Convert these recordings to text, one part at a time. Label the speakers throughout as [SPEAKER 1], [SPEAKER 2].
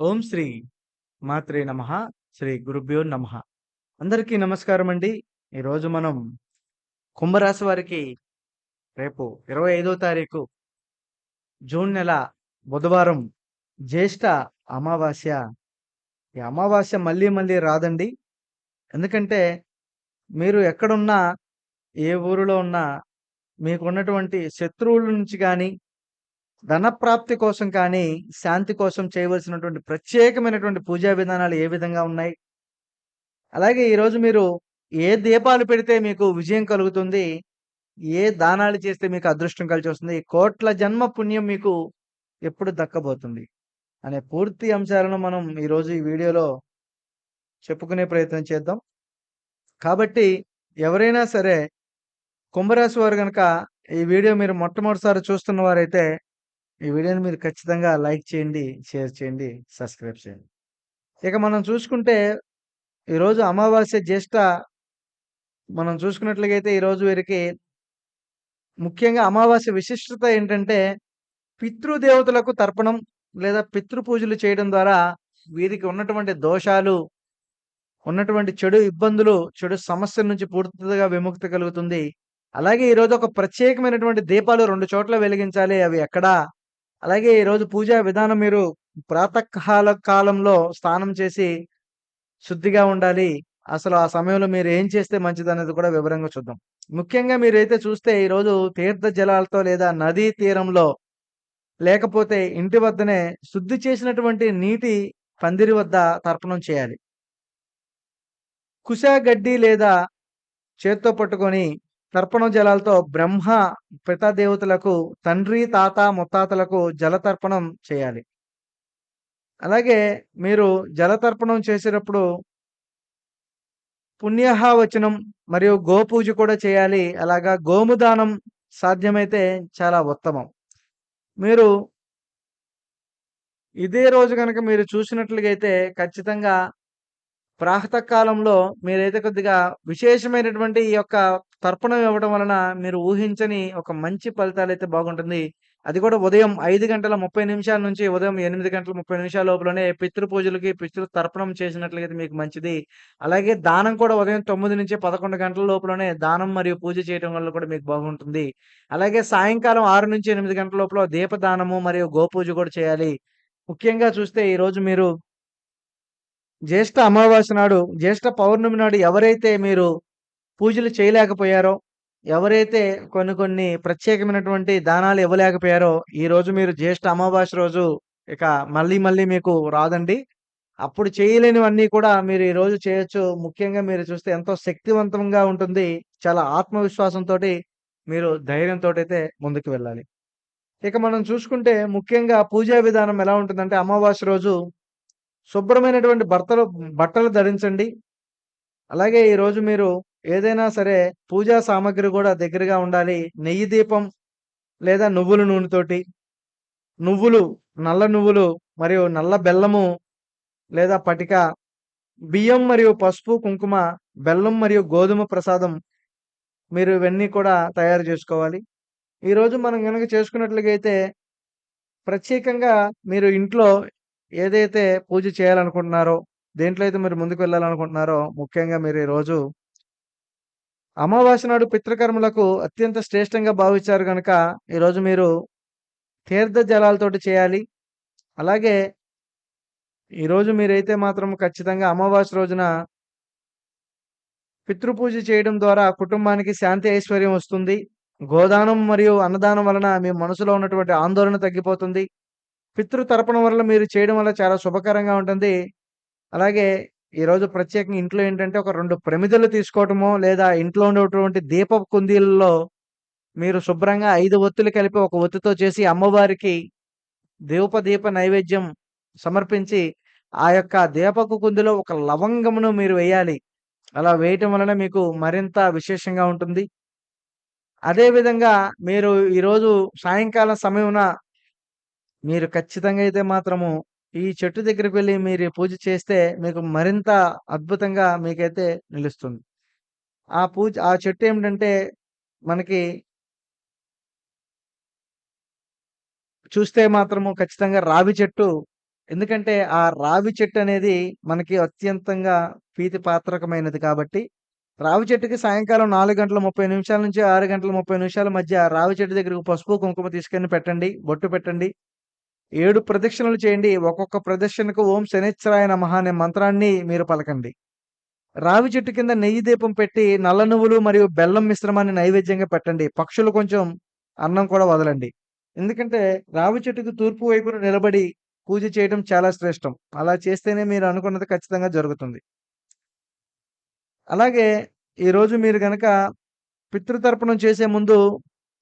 [SPEAKER 1] ఓం శ్రీ మాత్రే నమ. శ్రీ గురుభ్యో నమ. అందరికీ నమస్కారం అండి. ఈరోజు మనం కుంభరాశి వారికి రేపు ఇరవై ఐదో తారీఖు జూన్ నెల బుధవారం జ్యేష్ఠ అమావాస్య. ఈ అమావాస్య మళ్ళీ మళ్ళీ రాదండి. ఎందుకంటే మీరు ఎక్కడున్నా ఏ ఊరిలో ఉన్నా మీకున్నటువంటి శత్రువుల నుంచి కానీ ధనప్రాప్తి కోసం కానీ శాంతి కోసం చేయవలసినటువంటి ప్రత్యేకమైనటువంటి పూజా విధానాలు ఏ విధంగా ఉన్నాయి? అలాగే ఈరోజు మీరు ఏ దీపాలు పెడితే మీకు విజయం కలుగుతుంది? ఏ దానాలు చేస్తే మీకు అదృష్టం కలిసి వస్తుంది కోట్ల జన్మ పుణ్యం మీకు ఎప్పుడు దక్కబోతుంది? అనే పూర్తి అంశాలను మనం ఈరోజు ఈ వీడియోలో చెప్పుకునే ప్రయత్నం చేద్దాం. కాబట్టి ఎవరైనా సరే కుంభరాశి వారు కనుక ఈ వీడియో మీరు మొట్టమొదటిసారి చూస్తున్న వారైతే ఈ వీడియోని మీరు ఖచ్చితంగా లైక్ చేయండి షేర్ చేయండి సబ్స్క్రైబ్ చేయండి. ఇక మనం చూసుకుంటే ఈరోజు అమావాస్య జ్యేష్ఠ మనం చూసుకున్నట్లయితే ఈరోజు వీరికి ముఖ్యంగా అమావాస్య విశిష్టత ఏంటంటే పితృదేవతలకు తర్పణం లేదా పితృ పూజలు చేయడం ద్వారా వీరికి ఉన్నటువంటి దోషాలు ఉన్నటువంటి చెడు ఇబ్బందులు చెడు సమస్యల నుంచి పూర్తిగా విముక్తి కలుగుతుంది. అలాగే ఈరోజు ఒక ప్రత్యేకమైనటువంటి దీపాలు రెండు చోట్ల వెలిగించాలి. అవి ఎక్కడా అలాగే ఈరోజు పూజా విధానం మీరు ప్రాతకాల కాలంలో స్నానం చేసి శుద్ధిగా ఉండాలి. అసలు ఆ సమయంలో మీరు ఏం చేస్తే మంచిది అనేది కూడా వివరంగా చూద్దాం. ముఖ్యంగా మీరైతే చూస్తే ఈరోజు తీర్థ జలాలతో లేదా నదీ తీరంలో లేకపోతే ఇంటి వద్దనే శుద్ధి చేసినటువంటి నీటి పందిరి వద్ద తర్పణం చేయాలి. కుశ గడ్డి లేదా చేత్తో పట్టుకొని తర్పణ జలాలతో బ్రహ్మ పితాదేవతలకు తండ్రి తాత ముత్తాతలకు జలతర్పణం చేయాలి. అలాగే మీరు జలతర్పణం చేసేటప్పుడు పుణ్యహావచనం మరియు గోపూజ కూడా చేయాలి. అలాగా గోముదానం సాధ్యమైతే చాలా ఉత్తమం. మీరు ఇదే రోజు కనుక మీరు చూసినట్లుగా అయితే ఖచ్చితంగా ప్రాతకాలంలో మీరైతే కొద్దిగా విశేషమైనటువంటి ఈ యొక్క తర్పణం ఇవ్వడం వలన మీరు ఊహించని ఒక మంచి ఫలితాలు అయితే బాగుంటుంది. అది కూడా ఉదయం ఐదు గంటల ముప్పై నిమిషాల నుంచి ఉదయం ఎనిమిది గంటల ముప్పై నిమిషాల లోపలనే పితృ పూజలకి పితృ తర్పణం చేసినట్లయితే మీకు మంచిది. అలాగే దానం కూడా ఉదయం తొమ్మిది నుంచి పదకొండు గంటల లోపలనే దానం మరియు పూజ చేయడం వల్ల కూడా మీకు బాగుంటుంది. అలాగే సాయంకాలం ఆరు నుంచి ఎనిమిది గంటల లోపల దీపదానము మరియు గోపూజ కూడా చేయాలి. ముఖ్యంగా చూస్తే ఈరోజు మీరు జ్యేష్ఠ అమావాస్య నాడు జ్యేష్ఠ పౌర్ణమి నాడు ఎవరైతే మీరు పూజలు చేయలేకపోయారో ఎవరైతే కొన్ని కొన్ని ప్రత్యేకమైనటువంటి దానాలు ఇవ్వలేకపోయారో ఈ రోజు మీరు జ్యేష్ఠ అమావాస్య రోజు ఇక మళ్ళీ మళ్ళీ మీకు రాదండి. అప్పుడు చేయలేనివన్నీ కూడా మీరు ఈ రోజు చేయొచ్చు. ముఖ్యంగా మీరు చూస్తే ఎంతో శక్తివంతంగా ఉంటుంది. చాలా ఆత్మవిశ్వాసంతో మీరు ధైర్యంతో అయితే ముందుకు వెళ్ళాలి. ఇక మనం చూసుకుంటే ముఖ్యంగా పూజా విధానం ఎలా ఉంటుందంటే అమావాస్య రోజు శుభ్రమైనటువంటి బట్టలు బట్టలు ధరించండి. అలాగే ఈరోజు మీరు ఏదైనా సరే పూజా సామాగ్రి కూడా దగ్గరగా ఉండాలి. నెయ్యి దీపం లేదా నువ్వుల నూనెతోటి. నువ్వులు నల్ల నువ్వులు మరియు నల్ల బెల్లము లేదా పటిక బియ్యం మరియు పసుపు కుంకుమ బెల్లం మరియు గోధుమ ప్రసాదం మీరు ఇవన్నీ కూడా తయారు చేసుకోవాలి. ఈరోజు మనం కనుక చేసుకున్నట్లయితే ప్రత్యేకంగా మీరు ఇంట్లో ఏదైతే పూజ చేయాలనుకుంటున్నారో దేంట్లో అయితే మీరు ముందుకు వెళ్ళాలనుకుంటున్నారో ముఖ్యంగా మీరు ఈరోజు అమావాస్య నాడు పితృకర్మలకు అత్యంత శ్రేష్టంగా భావించారు కనుక ఈరోజు మీరు తీర్థ జలాలతోటి చేయాలి. అలాగే ఈరోజు మీరైతే మాత్రం ఖచ్చితంగా అమావాస్య రోజున పితృపూజ చేయడం ద్వారా కుటుంబానికి శాంతి ఐశ్వర్యం వస్తుంది. గోదానం మరియు అన్నదానం వలన మీ మనసులో ఉన్నటువంటి ఆందోళన తగ్గిపోతుంది. పితృ తర్పణం వల్ల మీరు చేయడం వల్ల చాలా శుభకరంగా ఉంటుంది. అలాగే ఈరోజు ప్రత్యేకంగా ఇంట్లో ఏంటంటే ఒక రెండు ప్రమిదలు తీసుకోవటమో లేదా ఇంట్లో ఉండేటువంటి దీప కుందీలలో మీరు శుభ్రంగా ఐదు ఒత్తులు కలిపి ఒక ఒత్తితో చేసి అమ్మవారికి దీప దీప నైవేద్యం సమర్పించి ఆ యొక్క దీపకు కుందిలో ఒక లవంగమును మీరు వేయాలి. అలా వేయటం వలన మీకు మరింత విశేషంగా ఉంటుంది. అదేవిధంగా మీరు ఈరోజు సాయంకాలం సమయమున మీరు ఖచ్చితంగా అయితే మాత్రము ఈ చెట్టు దగ్గరికి వెళ్ళి మీరు పూజ చేస్తే మీకు మరింత అద్భుతంగా మీకైతే నిలుస్తుంది ఆ పూజ ఆ చెట్టు ఏమిటంటే మనకి చూస్తే మాత్రము ఖచ్చితంగా రావి చెట్టు ఎందుకంటే ఆ రావి చెట్టు అనేది మనకి అత్యంతంగా ప్రీతిపాత్రకమైనది కాబట్టి రావి చెట్టుకి సాయంకాలం నాలుగు గంటల 30 నిమిషాల నుంచి ఆరు గంటల 30 నిమిషాల మధ్య రావి చెట్టు దగ్గరకు పసుపు, కుంకుమ తీసుకొని పెట్టండి. బొట్టు పెట్టండి. ఏడు ప్రదక్షిణలు చేయండి. ఒక్కొక్క ప్రదక్షిణకు ఓం శనిశ్చరాయ నమః అనే మంత్రాన్ని మీరు పలకండి. రావి చెట్టు కింద నెయ్యి దీపం పెట్టి నల్ల నువ్వులు మరియు బెల్లం మిశ్రమాన్ని నైవేద్యంగా పెట్టండి. పక్షులు కొంచెం అన్నం కూడా వదలండి. ఎందుకంటే రావి చెట్టుకు తూర్పు వైపున నిలబడి పూజ చేయడం చాలా శ్రేష్టం. అలా చేస్తేనే మీరు అనుకున్నది ఖచ్చితంగా జరుగుతుంది. అలాగే ఈరోజు మీరు గనక పితృతర్పణం చేసే ముందు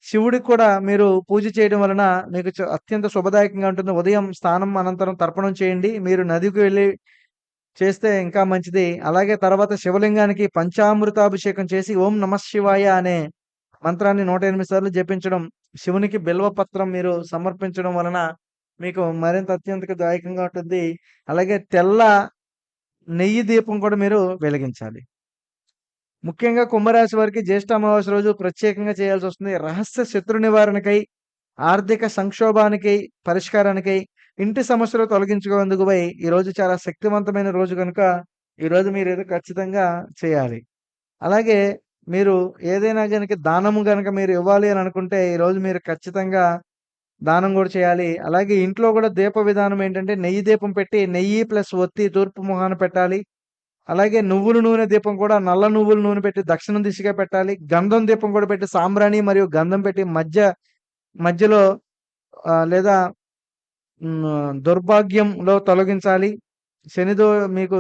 [SPEAKER 1] శివుడికి కూడా మీరు పూజ చేయడం వలన మీకు అత్యంత శుభదాయకంగా ఉంటుంది. ఉదయం స్నానం అనంతరం తర్పణం చేయండి. మీరు నదికి వెళ్ళి చేస్తే ఇంకా మంచిది. అలాగే తర్వాత శివలింగానికి పంచామృతాభిషేకం చేసి ఓం నమ శివాయ అనే మంత్రాన్ని 108 సార్లు జపించడం, శివునికి బిల్వపత్రం మీరు సమర్పించడం వలన మీకు మరింత అత్యంత దాయకంగా ఉంటుంది. అలాగే తెల్ల నెయ్యి దీపం కూడా మీరు వెలిగించాలి. ముఖ్యంగా కుంభరాశి వారికి జ్యేష్ఠ అమావాస్య రోజు ప్రత్యేకంగా చేయాల్సి వస్తుంది రహస్య శత్రు నివారణకై, ఆర్థిక సంక్షోభానికి పరిష్కారానికై, ఇంటి సమస్యలు తొలగించుకునేందుకు పోయి ఈరోజు చాలా శక్తివంతమైన రోజు కనుక ఈరోజు మీరు ఏదో ఖచ్చితంగా చేయాలి. అలాగే మీరు ఏదైనా కనుక దానము కనుక మీరు ఇవ్వాలి అని అనుకుంటే ఈరోజు మీరు ఖచ్చితంగా దానం కూడా చేయాలి. అలాగే ఇంట్లో కూడా దీప విధానం ఏంటంటే నెయ్యి దీపం పెట్టి నెయ్యి ప్లస్ ఒత్తి తూర్పు మొహాన పెట్టాలి. అలాగే నువ్వుల నూనె దీపం కూడా నల్ల నువ్వుల నూనె పెట్టి దక్షిణం దిశగా పెట్టాలి. గంధం దీపం కూడా పెట్టి సాంబ్రాణి మరియు గంధం పెట్టి మధ్య మధ్యలో లేదా దుర్భాగ్యంలో తొలగించాలి. శనిదో మీకు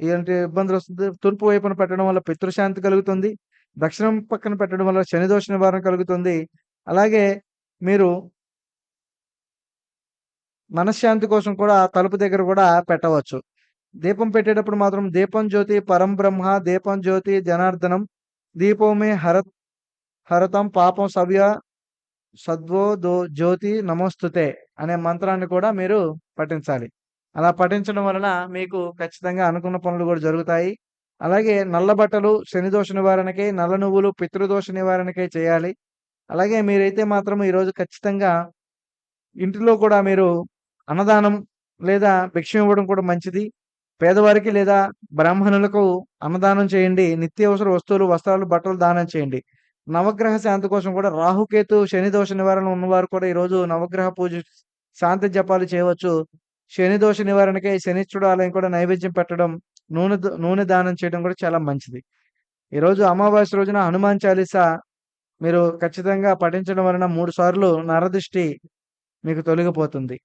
[SPEAKER 1] ఏంటి ఇబ్బందులు వస్తుంది తూర్పు వైపున పెట్టడం వల్ల పితృశాంతి కలుగుతుంది. దక్షిణం పక్కన పెట్టడం వల్ల శనిదోష నివారణ కలుగుతుంది. అలాగే మీరు మనశ్శాంతి కోసం కూడా తలుపు దగ్గర కూడా పెట్టవచ్చు. దీపం పెట్టేటప్పుడు మాత్రం దీపం జ్యోతి పరంబ్రహ్మ దీపం జ్యోతి జనార్దనం దీపమే హర హరతం పాపం సవ్య సద్వో దో జ్యోతి నమోస్తుతే అనే మంత్రాన్ని కూడా మీరు పఠించాలి. అలా పఠించడం వలన మీకు ఖచ్చితంగా అనుకున్న పనులు కూడా జరుగుతాయి. అలాగే నల్ల బట్టలు శనిదోష నివారణకై, నల్ల నువ్వులు పితృదోష నివారణకై చేయాలి. అలాగే మీరైతే మాత్రం ఈరోజు ఖచ్చితంగా ఇంటిలో కూడా మీరు అన్నదానం లేదా భిక్షం ఇవ్వడం కూడా మంచిది. పేదవారికి లేదా బ్రాహ్మణులకు అన్నదానం చేయండి. నిత్యావసర వస్తువులు, వస్త్రాలు, బట్టలు దానం చేయండి. నవగ్రహ శాంతి కోసం కూడా రాహుకేతు, శనిదోష నివారణ ఉన్నవారు కూడా ఈరోజు నవగ్రహ పూజ శాంతి జపాలు చేయవచ్చు. శనిదోష నివారణకై శనిచ్చుడు ఆలయం కూడా నైవేద్యం పెట్టడం, నూనె నూనె దానం చేయడం కూడా చాలా మంచిది. ఈరోజు అమావాస్య రోజున హనుమాన్ చాలీసా మీరు ఖచ్చితంగా పఠించడం వలన మూడు సార్లు నరదృష్టి మీకు తొలగిపోతుంది.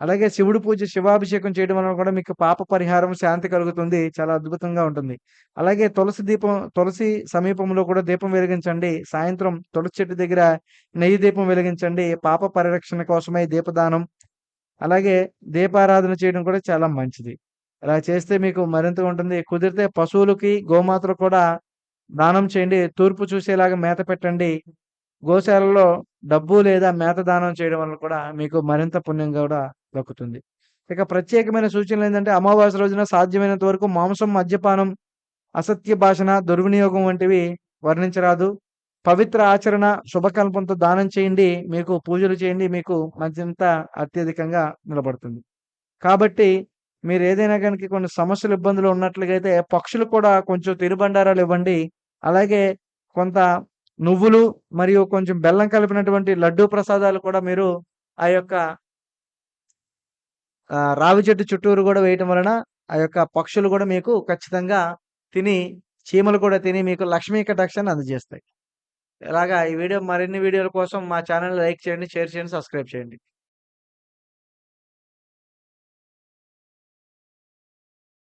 [SPEAKER 1] అలాగే శివుడు పూజ, శివాభిషేకం చేయడం వలన కూడా మీకు పాప పరిహారం, శాంతి కలుగుతుంది. చాలా అద్భుతంగా ఉంటుంది. అలాగే తులసి దీపం తులసి సమీపంలో కూడా దీపం వెలిగించండి. సాయంత్రం తులసి చెట్టు దగ్గర నెయ్యి దీపం వెలిగించండి. పాప పరిరక్షణ కోసమై దీపదానం, అలాగే దీపారాధన చేయడం కూడా చాలా మంచిది. ఇలా చేస్తే మీకు మరింతగా ఉంటుంది. కుదిరితే పశువులకి, గోమాతలు కూడా దానం చేయండి. తూర్పు చూసేలాగా మేత పెట్టండి. గోశాలలో డబ్బు లేదా మేత దానం చేయడం వల్ల కూడా మీకు మరింత పుణ్యం కూడా దక్కుతుంది. ఇక ప్రత్యేకమైన సూచనలు ఏంటంటే అమావాస్య రోజున సాధ్యమైనంత వరకు మాంసం, మద్యపానం, అసత్య భాషణ, దుర్వినియోగం వంటివి వర్ణించరాదు. పవిత్ర ఆచరణ, శుభకల్పంతో దానం చేయండి. మీకు పూజలు చేయండి. మీకు మధ్యంత అత్యధికంగా నిలబడుతుంది. కాబట్టి మీరు ఏదైనా కనుక కొన్ని సమస్యలు, ఇబ్బందులు ఉన్నట్లుగైతే పక్షులు కూడా కొంచెం తినుబండారాలు ఇవ్వండి. అలాగే కొంత నువ్వులు మరియు కొంచెం బెల్లం కలిపినటువంటి లడ్డూ ప్రసాదాలు కూడా మీరు ఆ యొక్క రావి చెట్టు చుట్టూరు కూడా వేయటం వలన ఆ యొక్క పక్షులు కూడా మీకు ఖచ్చితంగా తిని చీమలు కూడా తిని మీకు లక్ష్మీ కటాక్షాన్ని అందజేస్తాయి. ఇలాగా ఈ వీడియో మరిన్ని వీడియోల కోసం మా ఛానల్ లైక్ చేయండి, షేర్ చేయండి, సబ్స్క్రైబ్ చేయండి.